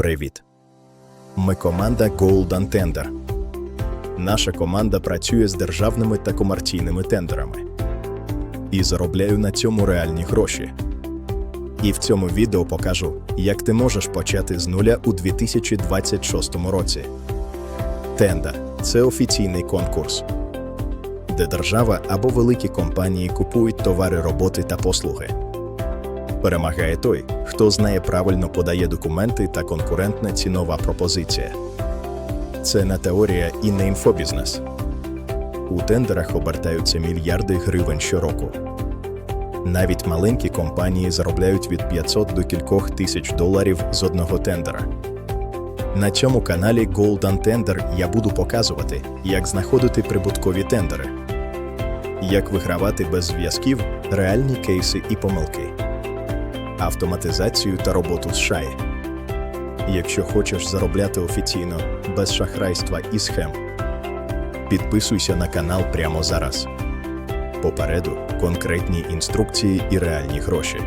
Привіт. Ми команда Golden Tender. Наша команда працює з державними та комерційними тендерами. І заробляю на цьому реальні гроші. І в цьому відео покажу, як ти можеш почати з нуля у 2026 році. Тендер це офіційний конкурс, де держава або великі компанії купують товари, роботи та послуги. Перемагає той, хто знає правильно подає документи та конкурентна цінова пропозиція. Це не теорія і не інфобізнес. У тендерах обертаються мільярди гривень щороку. Навіть маленькі компанії заробляють від 500 до кількох тисяч доларів з одного тендера. На цьому каналі Golden Tender я буду показувати, як знаходити прибуткові тендери, як вигравати без зв'язків, реальні кейси і помилки автоматизацію та роботу з шаї. Якщо хочеш заробляти офіційно, без шахрайства і схем, підписуйся на канал прямо зараз. Попереду конкретні інструкції і реальні гроші.